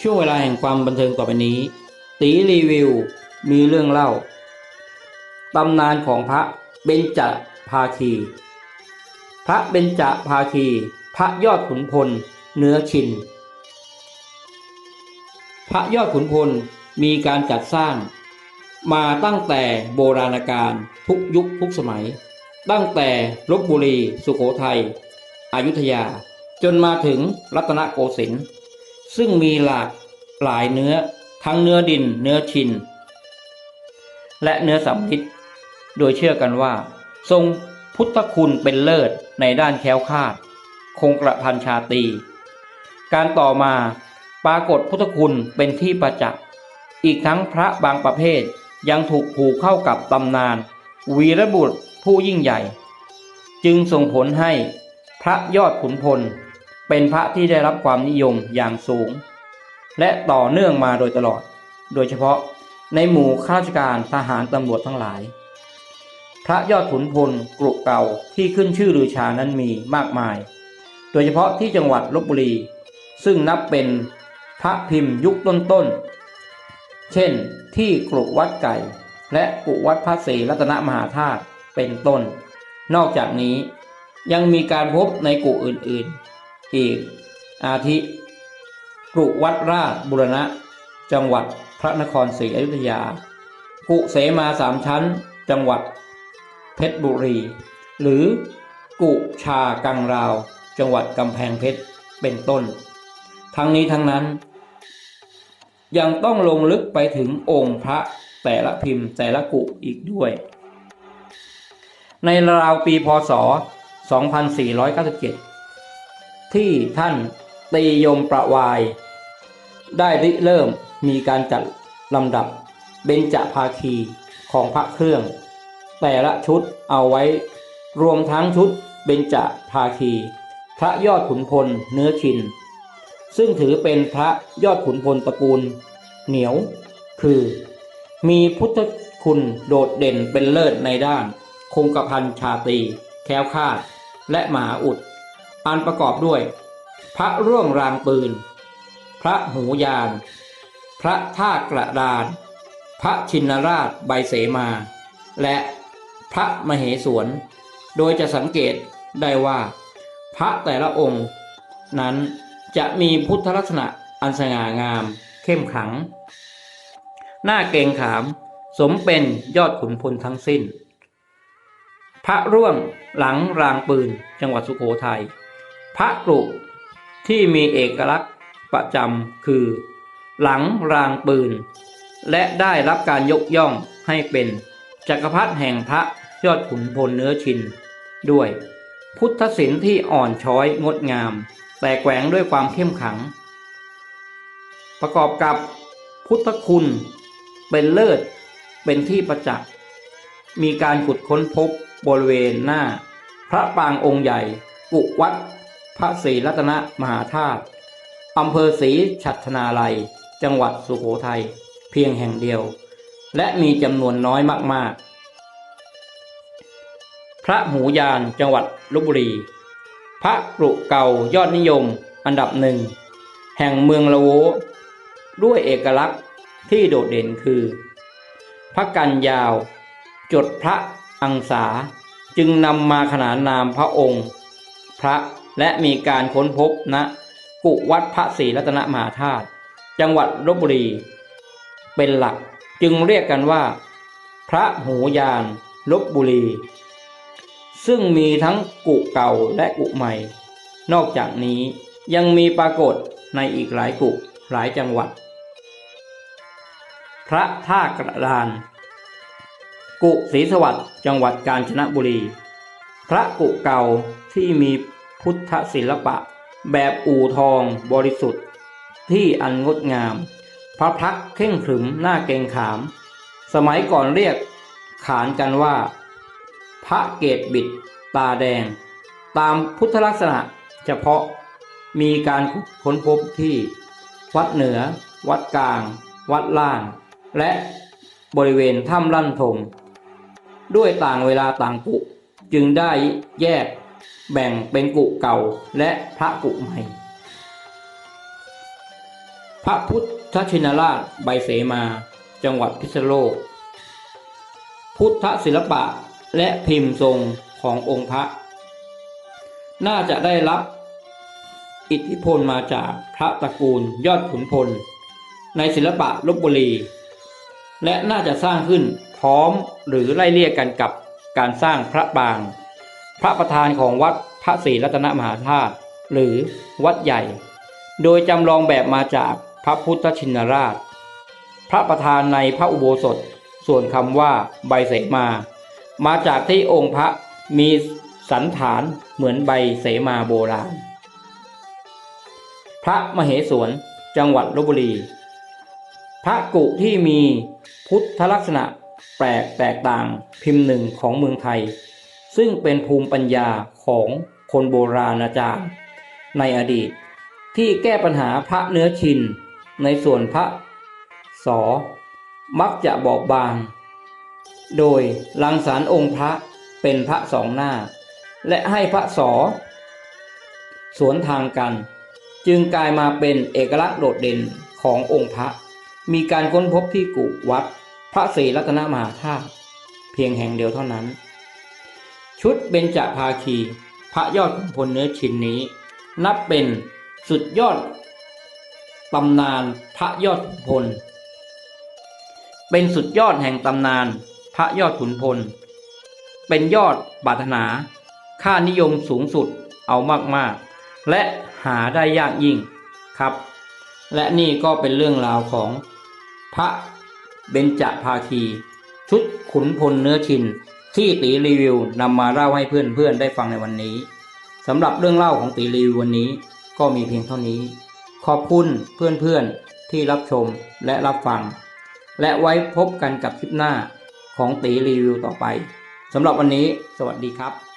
ช่วงเวลาแห่งความบันเทิงต่อไปนี้ ตีรีวิวมีเรื่องเล่า ตำนานของพระเบญจภาคี พระเบญจภาคี พระยอดขุนพล เนื้อชิน พระยอดขุนพลมีการจัดสร้าง มาตั้งแต่โบราณกาลทุกยุคทุกสมัย ตั้งแต่ลบบุรี สุโขทัยอยุธยา จนมาถึงรัตนโกสินทร์ ซึ่งมีหลากหลายเนื้อทั้งเนื้อดิน เนื้อชิน และเนื้อสำลิดโดยเชื่อกันว่า ทรงพุทธคุณเป็นเลิศในด้านแคล้วคลาด คงกระพันชาตี การต่อมาปรากฏพุทธคุณเป็นที่ประจักษ์อีกทั้งพระบางประเภทยังถูกผูกเข้ากับตำนาน วีรบุตรผู้ยิ่งใหญ่ จึงส่งผลให้พระยอดขุนพล เป็นพระที่ได้รับความนิยมอย่างสูง และต่อเนื่องมาโดยตลอด โดยเฉพาะในหมู่ข้าราชการทหารตำรวจทั้งหลาย พระยอดขุนพลกรุเก่าที่ขึ้นชื่อลือชานั้นมีมากมาย โดยเฉพาะที่จังหวัดลบบุรี ซึ่งนับเป็นพระพิมพ์ยุคต้นๆ เช่นที่กรุวัดไก่ และกุวัดพระศรีรัตนมหาธาตุเป็นต้น นอกจากนี้ยังมีการพบในกุอื่นๆ อีกอาทิกรุวัดราชบุรณะ จังหวัดพระนครศรีอยุธยากุเสมาสามชั้น จังหวัด เพชรบุรี หรือกุชากังราว จังหวัดกำแพงเพชรเป็นต้น ทั้งนี้ทั้งนั้น ยังต้องลงลึกไปถึงองค์พระแต่ละพิมพ์แต่ละกุอีกด้วย ในราวปีพศ 2497 ที่ท่านตียมประวาย ได้ริเริ่มมีการจัดลำดับเบญจภาคีของพระเครื่อง แต่ละชุดเอาไว้ รวมทั้งชุดเบญจภาคี พระยอดขุนพลเนื้อชิน ซึ่งถือเป็นพระยอดขุนพลตระกูล เหนียว คือ มีพุทธคุณโดดเด่นเป็นเลิศในด้าน คงกระพันชาตี แค้วคาด และมหาอุด อันประกอบด้วย พระร่วงรางปืน พระหูยาน พระท่ากระดาน พระชินราชใบเสมา และพระมเหสวน โดยจะสังเกตได้ว่า พระแต่ละองค์ นั้นจะมีพุทธลักษณะอันสง่างาม เข้มขัง หน้าเกรงขาม สมเป็นยอดขุนพลทั้งสิ้น พระร่วงหลังรางปืนจังหวัดสุโขทยัย ระกรุที่มีเอกลักษณ์ประจำคือ หลังรางปืน และได้รับการยกย่องให้เป็นจักรพรรดิแห่งพระยอดขุนพลเนื้อชิน ด้วย พุทธศิลป์ที่อ่อนช้อยงดงาม แต่แกวงด้วยความเข้มขัง ประกอบกับพุทธคุณเป็นเลิศเป็นที่ประจักษ์มีการขุดค้นพบบริเวณหน้า พระปางองค์ใหญ่ กุวัด พระศรีรัตนมหาธาตุอำเภอศรีฉัตนาลัย จังหวัดสุโขทัยเพียงแห่งเดียว และมีจำนวนน้อยมากๆ พระหูยานจังหวัดลบบุรี พระกรุเก่ายอดนิยมอันดับหนึ่ง แห่งเมืองละโว ด้วยเอกลักษณ์ที่โดดเด่นคือ พระกันยาว จดพระอังสาจึงนำมาขนานนามพระองค์ พระ และมีการค้นพบณกุวัดพระศรีรัตนมหาธาตุจังหวัดลบบุรี เป็นหลักจึงเรียกกันว่า พระหูยานลบบุรี ซึ่งมีทั้งกุเก่าและกุใหม่ นอกจากนี้ยังมีปรากฏในอีกหลายกุหลายจังหวัด พระท่ากระดาน กุศรีสวัสดิ์จังหวัดกาญจนบุรี พระกุเก่าที่มี พุทธศิลปะ แบบอู่ทองบริสุทธิ์ ที่อันงดงาม พระพักเข่งขรึมหน้าเกงขาม สมัยก่อนเรียกขานกันว่า พระเกตบิดตาแดง ตามพุทธลักษณะเฉพาะมีการค้นพบที่ วัดเหนือ วัดกลาง วัดล่าง และบริเวณถ้ำลั่นทมด้วยต่างเวลาต่างกุจึงได้แยก แบ่งเป็นกุเก่าและพระกุใหม่ พระพุทธชินราชใบเสมา จังหวัดพิษณุโลก พุทธศิลปะและพิมพ์ทรงขององค์พระ น่าจะได้รับอิทธิพลมาจากพระตระกูลยอดขุนพล ในศิลปะลบบุรี และน่าจะสร้างขึ้นพร้อมหรือไล่เลี่ยกันกับการสร้างพระปาง พระประธานของวัดพระศรีรัตนมหาธาตุหรือวัดใหญ่ โดยจำลองแบบมาจากพระพุทธชินราช พระประธานในพระอุโบสถ ส่วนคำว่าใบเสมา มาจากที่องค์พระมีสันฐานเหมือนใบเสมาโบราณ พระมเหสวนจังหวัดลบบุรี พระกุที่มีพุทธลักษณะแปลกแตกต่างพิมพ์หนึ่งของเมืองไทย ซึ่งเป็นภูมิปัญญาของคนโบราณอาจารย์ ในอดีต ที่แก้ปัญหาพระเนื้อชิน ในส่วนพระสอมักจะบอบบาง โดยรังสรรองค์พระเป็นพระสองหน้า และให้พระสอสวนทางกัน จึงกลายมาเป็นเอกลักษณ์โดดเด่นขององค์พระ มีการค้นพบที่กุวัดพระศรีรัตนมหาธาตุเพียงแห่งเดียวเท่านั้น ชุดเบญจภาคี พระยอดขุนพลเนื้อชิ้นนี้ นับเป็นสุดยอดตำนานพระยอดขุนพล เป็นสุดยอดแห่งตำนานพระยอดขุนพล เป็นยอดปารถนา ค่านิยมสูงสุดเอามากๆ และหาได้ยากยิ่งครับ และนี่ก็เป็นเรื่องราวของพระเบญจภาคี ชุดขุนพลเนื้อชิน ที่ตีรีวิวนำมาเล่าให้เพื่อนๆได้ฟังในวันนี้สำหรับเรื่องเล่าของตีรีวิววันนี้ก็มีเพียงเท่านี้ ขอบคุณเพื่อนๆที่รับชมและรับฟัง และไว้พบกันกับคลิปหน้าของตีรีวิวต่อไปสำหรับวันนี้ สวัสดีครับ